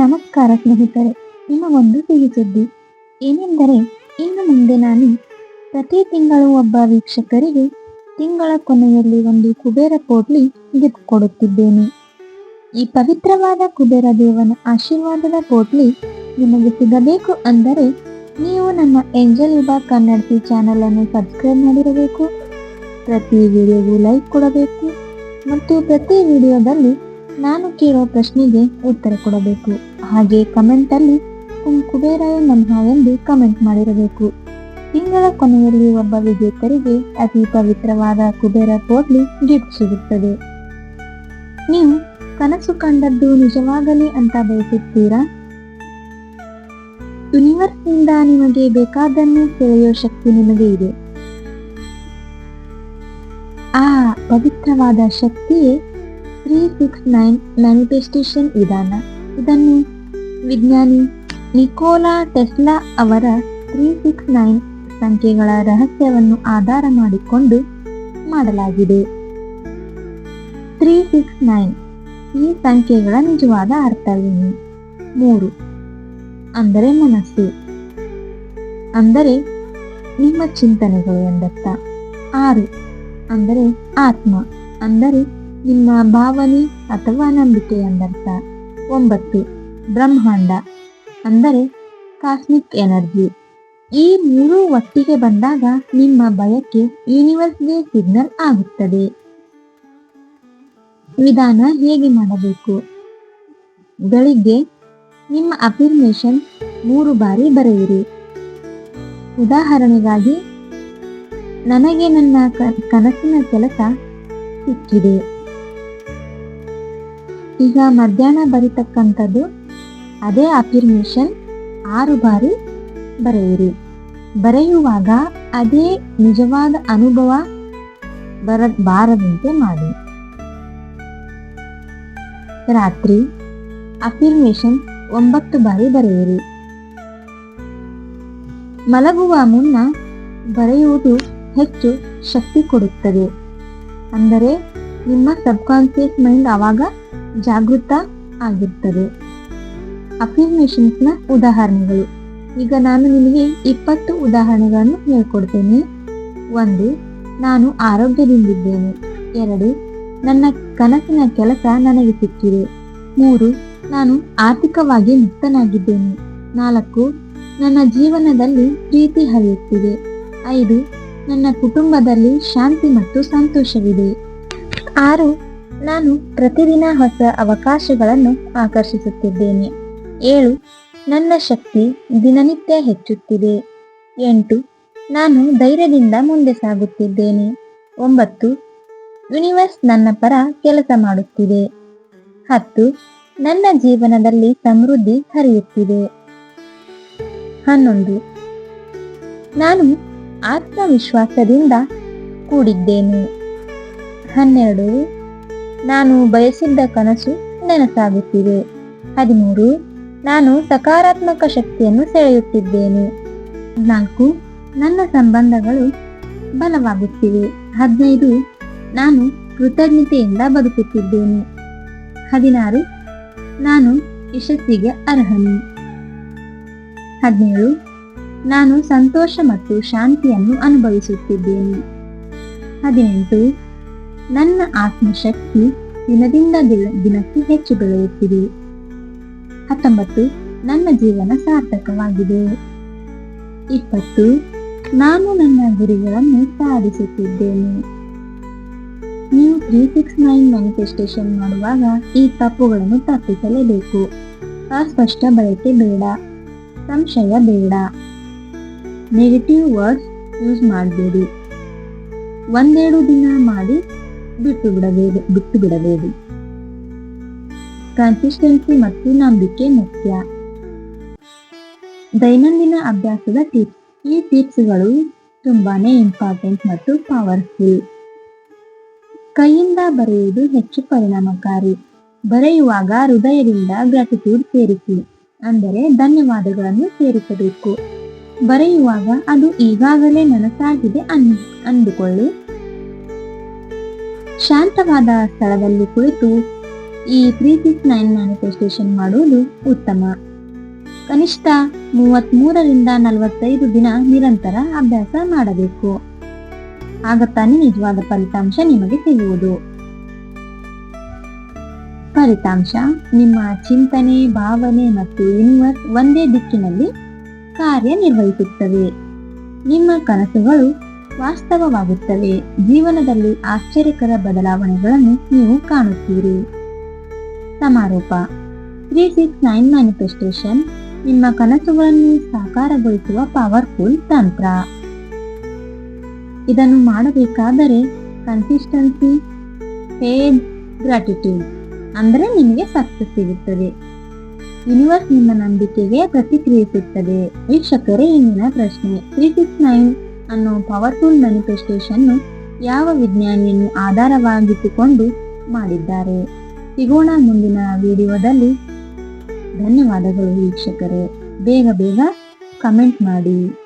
ನಮಸ್ಕಾರ ಸ್ನೇಹಿತರೆ, ನಿಮ್ಮ ಒಂದು ಸಿಹಿ ಸುದ್ದಿ. ಏನೆಂದರೆ, ಇನ್ನು ಮುಂದೆ ನಾನು ಪ್ರತಿ ತಿಂಗಳು ಒಬ್ಬ ವೀಕ್ಷಕರಿಗೆ ತಿಂಗಳ ಕೊನೆಯಲ್ಲಿ ಒಂದು ಕುಬೇರ ಪೋಟ್ಲಿ ಗಿಫ್ಟ್ ಕೊಡುತ್ತಿದ್ದೇನೆ. ಈ ಪವಿತ್ರವಾದ ಕುಬೇರ ದೇವನ ಆಶೀರ್ವಾದದ ಪೋಟ್ಲಿ ನಿಮಗೆ ಸಿಗಬೇಕು ಅಂದರೆ ನೀವು ನಮ್ಮ ಏಂಜಲ್ ಯುಬಾ ಕನ್ನಡತಿ ಚಾನೆಲ್ ಅನ್ನು ಸಬ್ಸ್ಕ್ರೈಬ್ ಮಾಡಿರಬೇಕು. ಪ್ರತಿ ವಿಡಿಯೋಗೂ ಲೈಕ್ ಕೊಡಬೇಕು. ಮತ್ತು ಪ್ರತಿ ವಿಡಿಯೋದಲ್ಲಿ ನಾನು ಕೇಳೋ ಪ್ರಶ್ನೆಗೆ ಉತ್ತರ ಕೊಡಬೇಕು. ಹಾಗೆ ಕಮೆಂಟ್ ಅಲ್ಲಿ ಕುಬೇರಾಯ ನಮಃ ಎಂದು ಕಮೆಂಟ್ ಮಾಡಿರಬೇಕು. ತಿಂಗಳ ಕೊನೆಯಲ್ಲಿ ಒಬ್ಬ ವಿಜೇತರಿಗೆ ಅತಿ ಪವಿತ್ರವಾದ ಕುಬೇರ ಪೋಟ್ಲಿ ಗಿಫ್ಟ್ ಸಿಗುತ್ತದೆ. ನೀವು ಕನಸು ಕಂಡದ್ದು ನಿಜವಾಗಲಿ ಅಂತ ಬಯಸುತ್ತೀರಾ? ಯೂನಿವರ್ಸ್ನಿಂದ ನಿಮಗೆ ಬೇಕಾದನ್ನು ಸೆಳೆಯೋ ಶಕ್ತಿ ನಿಮಗೆ ಇದೆ. ಆ ಪವಿತ್ರವಾದ ಶಕ್ತಿಯೇ ತ್ರೀ ಸಿಕ್ಸ್ ನೈನ್ ಮ್ಯಾನಿಫೆಸ್ಟೇಷನ್ ವಿಧಾನ. ಇದನ್ನು ವಿಜ್ಞಾನಿ ನಿಕೋಲಾ ಟೆಸ್ಲಾ ಅವರ ತ್ರೀ ಸಿಕ್ಸ್ ನೈನ್ ಸಂಖ್ಯೆಗಳ ರಹಸ್ಯವನ್ನು ಆಧಾರ ಮಾಡಿಕೊಂಡು ಮಾಡಲಾಗಿದೆ. ತ್ರೀ ಸಿಕ್ಸ್ ನೈನ್ ಈ ಸಂಖ್ಯೆಗಳ ನಿಜವಾದ ಅರ್ಥವೇನು? ಮೂರು. ಅಂದರೆ ಮನಸ್ಸು. ಅಂದರೆ ನಿಮ್ಮ ಚಿಂತನೆಗಳು ಎಂದರ್ಥ. ಆರು. ಅಂದರೆ ಆತ್ಮ. ಅಂದರೆ ನಿಮ್ಮ ಭಾವನೆ ಅಥವಾ ನಂಬಿಕೆ ಎಂದರ್ಥ. ಒಂಬತ್ತು, ಬ್ರಹ್ಮಾಂಡ. ಅಂದರೆ ಕಾಸ್ಮಿಕ್ ಎನರ್ಜಿ. ಈ ಮೂರು ಒಟ್ಟಿಗೆ ಬಂದಾಗ ನಿಮ್ಮ ಬಯಕೆ ಯೂನಿವರ್ಸ್ಗೆ ಸಿಗ್ನಲ್ ಆಗುತ್ತದೆ. ವಿಧಾನ ಹೇಗೆ ಮಾಡಬೇಕು? ಬೆಳಿಗ್ಗೆ ನಿಮ್ಮ ಅಫಿರ್ಮೇಷನ್ ಮೂರು ಬಾರಿ ಬರೆಯಿರಿ. ಉದಾಹರಣೆಗಾಗಿ, ನನಗೆ ನನ್ನ ಕನಸಿನ ಕೆಲಸ ಸಿಕ್ಕಿದೆ. ಈಗ ಮಧ್ಯಾಹ್ನ ಬರಿತಕ್ಕಂಥದ್ದು ಅದೇ ಅಫಿರ್ಮೇಷನ್ ಆರು ಬಾರಿ ಬರೆಯಿರಿ. ಬರೆಯುವಾಗ ಅದೇ ನಿಜವಾದ ಅನುಭವ ಬರ, ಬಾರದಂತೆ ಮಾಡಿ. ರಾತ್ರಿ ಅಫಿರ್ಮೇಷನ್ ಒಂಬತ್ತು ಬಾರಿ ಬರೆಯಿರಿ. ಮಲಗುವ ಮುನ್ನ ಬರೆಯುವುದು ಹೆಚ್ಚು ಶಕ್ತಿ ಕೊಡುತ್ತದೆ. ಅಂದರೆ ನಿಮ್ಮ ಸಬ್ಕಾನ್ಸಿಯಸ್ ಮೈಂಡ್ ಆವಾಗ ಜಾಗೃತ ಆಗಿರ್ತದೆ. ಅಫಿರ್ಮೇಷನ್ಸ್ನ ಉದಾಹರಣೆಗಳು. ಈಗ ನಾನು ನಿಮಗೆ ಇಪ್ಪತ್ತು ಉದಾಹರಣೆಗಳನ್ನು ಹೇಳ್ಕೊಡ್ತೇನೆ. ಒಂದು, ನಾನು ಆರೋಗ್ಯದಿಂದಿದ್ದೇನೆ. ಎರಡು, ನನ್ನ ಕನಸಿನ ಕೆಲಸ ನನಗೆ ಸಿಕ್ಕಿದೆ. ಮೂರು, ನಾನು ಆರ್ಥಿಕವಾಗಿ ಮುಕ್ತನಾಗಿದ್ದೇನೆ. ನಾಲ್ಕು, ನನ್ನ ಜೀವನದಲ್ಲಿ ಪ್ರೀತಿ ಹರಿಯುತ್ತಿದೆ. ಐದು, ನನ್ನ ಕುಟುಂಬದಲ್ಲಿ ಶಾಂತಿ ಮತ್ತು ಸಂತೋಷವಿದೆ. ಆರು ನಾನು ಪ್ರತಿದಿನ ಹೊಸ ಅವಕಾಶಗಳನ್ನು ಆಕರ್ಷಿಸುತ್ತಿದ್ದೇನೆ. ಏಳು, ನನ್ನ ಶಕ್ತಿ ದಿನನಿತ್ಯ ಹೆಚ್ಚುತ್ತಿದೆ. ಎಂಟು, ನಾನು ಧೈರ್ಯದಿಂದ ಮುಂದೆ ಸಾಗುತ್ತಿದ್ದೇನೆ. ಒಂಬತ್ತು, ಯೂನಿವರ್ಸ್ ನನ್ನ ಪರ ಕೆಲಸ ಮಾಡುತ್ತಿದೆ. ಹತ್ತು, ನನ್ನ ಜೀವನದಲ್ಲಿ ಸಮೃದ್ಧಿ ಹರಿಯುತ್ತಿದೆ. ಹನ್ನೊಂದು, ನಾನು ಆತ್ಮವಿಶ್ವಾಸದಿಂದ ಕೂಡಿದ್ದೇನೆ. ಹನ್ನೆರಡು ನಾನು ಬಯಸಿದ್ದ ಕನಸು ನನಸಾಗುತ್ತಿದೆ. ಹದಿಮೂರು, ನಾನು ಸಕಾರಾತ್ಮಕ ಶಕ್ತಿಯನ್ನು ಸೆಳೆಯುತ್ತಿದ್ದೇನೆ. ನಾಲ್ಕು, ನನ್ನ ಸಂಬಂಧಗಳು ಬಲವಾಗುತ್ತಿವೆ ಹದಿನೈದು, ನಾನು ಕೃತಜ್ಞತೆಯಿಂದ ಬದುಕುತ್ತಿದ್ದೇನೆ. ಹದಿನಾರು, ನಾನು ಯಶಸ್ಸಿಗೆ ಅರ್ಹನು. ಹದಿನೇಳು, ನಾನು ಸಂತೋಷ ಮತ್ತು ಶಾಂತಿಯನ್ನು ಅನುಭವಿಸುತ್ತಿದ್ದೇನೆ. ಹದಿನೆಂಟು ನನ್ನ ಆತ್ಮಶಕ್ತಿ ದಿನದಿಂದ ದಿನ- ದಿನಕ್ಕೆ ಹೆಚ್ಚು ಬೆಳೆಯುತ್ತಿದೆ. ಹತ್ತೊಂಬತ್ತು, ನನ್ನ ಜೀವನ ಸಾರ್ಥಕವಾಗಿದೆ. ಇಪ್ಪತ್ತು, ನಾನು ನನ್ನ ಗುರಿಗಳನ್ನು ಸಾಧಿಸುತ್ತಿದ್ದೇನೆ. ನೀವು ತ್ರೀ ಸಿಕ್ಸ್ ನೈನ್ ಮ್ಯಾನಿಫೆಸ್ಟೇಷನ್ ಮಾಡುವಾಗ ಈ ತಪ್ಪುಗಳನ್ನು ತಪ್ಪಿಸಲೇಬೇಕು. ಅಸ್ಪಷ್ಟ ಬಯಕೆ ಬೇಡ. ಸಂಶಯ ಬೇಡ. ನೆಗೆಟಿವ್ ವರ್ಡ್ಸ್ ಯೂಸ್ ಮಾಡಬೇಡಿ. ಒಂದೆರಡು ದಿನ ಮಾಡಿ ಬಿಟ್ಟು ಬಿಡಬೇಡಿ ಬಿಟ್ಟು ಬಿಡಬೇಡಿ ಕನ್ಸಿಸ್ಟೆನ್ಸಿ ಮತ್ತು ನಂಬಿಕೆ ಮುಖ್ಯ. ದೈನಂದಿನ ಅಭ್ಯಾಸದ ಟಿಪ್ಸ್ ಈ ಟಿಪ್ಸ್ಗಳು ತುಂಬಾನೇ ಇಂಪಾರ್ಟೆಂಟ್ ಮತ್ತು ಪವರ್ಫುಲ್ ಕೈಯಿಂದ ಬರೆಯುವುದು ಹೆಚ್ಚು ಪರಿಣಾಮಕಾರಿ. ಬರೆಯುವಾಗ ಹೃದಯದಿಂದ ಗ್ರಾಟಿಟ್ಯೂಡ್ ಸೇರಿಸಿ, ಅಂದರೆ ಧನ್ಯವಾದಗಳನ್ನು ಸೇರಿಸಬೇಕು. ಬರೆಯುವಾಗ ಅದು ಈಗಾಗಲೇ ನನಸಾಗಿದೆ ಅನ್, ಅಂದುಕೊಳ್ಳಿ. ಶಾಂತವಾದ ಸ್ಥಳದಲ್ಲಿ ಕುಳಿತು ಈ ತ್ರೀ ಸಿಕ್ಸ್ ನೈನ್ ಮ್ಯಾನಿಫೆಸ್ಟೇಷನ್ ಮಾಡುವುದು ಉತ್ತಮ. ಕನಿಷ್ಠ ಮೂವತ್ಮೂರರಿಂದ ನಲವತ್ತೈದು ದಿನ ನಿರಂತರ ಅಭ್ಯಾಸ ಮಾಡಬೇಕು. ಆಗ ತಾನೇ ನಿಜವಾದ ಫಲಿತಾಂಶ ನಿಮಗೆ ಸಿಗುವುದು ಫಲಿತಾಂಶ, ನಿಮ್ಮ ಚಿಂತನೆ, ಭಾವನೆ ಮತ್ತು ಯೂನಿವರ್ಸ್ ಒಂದೇ ದಿಕ್ಕಿನಲ್ಲಿ ಕಾರ್ಯನಿರ್ವಹಿಸುತ್ತವೆ. ನಿಮ್ಮ ಕನಸುಗಳು ವಾಸ್ತವವಾಗುತ್ತವೆ ಜೀವನದಲ್ಲಿ ಆಶ್ಚರ್ಯಕರ ಬದಲಾವಣೆಗಳನ್ನು ನೀವು ಕಾಣುತ್ತೀರಿ. ಸಮಾರೋಪ. Three six nine manifestation. ನಿಮ್ಮ ಕನಸುಗಳನ್ನು ಸಾಕಾರಗೊಳಿಸುವ ಪವರ್ಫುಲ್ ತಂತ್ರ. ಇದನ್ನು ಮಾಡಬೇಕಾದರೆ ಕನ್ಸಿಸ್ಟೆನ್ಸಿ ಫೇಜ್ ಗ್ರಾಟಿಟ್ಯೂಡ್ ಅಂದರೆ ನಿಮಗೆ ಸಕ್ಸಸ್ ಸಿಗುತ್ತದೆ. ಯೂನಿವರ್ಸ್ ನಿಮ್ಮ ನಂಬಿಕೆಗೆ ಪ್ರತಿಕ್ರಿಯಿಸುತ್ತದೆ. ವೀಕ್ಷಕರೇ, ಇಂದಿನ ಪ್ರಶ್ನೆ. ತ್ರೀ ಸಿಕ್ಸ್ ನೈನ್ ಅನ್ನೋ ಪವರ್ಫುಲ್ ಮ್ಯಾನಿಫೆಸ್ಟೇಷನ್ ಯಾವ ವಿಜ್ಞಾನಿಯನ್ನು ಆಧಾರವಾಗಿಟ್ಟುಕೊಂಡು ಮಾಡಿದ್ದಾರೆ. ಸಿಗೋಣ ಮುಂದಿನ ವಿಡಿಯೋದಲ್ಲಿ. ಧನ್ಯವಾದಗಳು ವೀಕ್ಷಕರೇ. ಬೇಗ ಬೇಗ ಕಮೆಂಟ್ ಮಾಡಿ.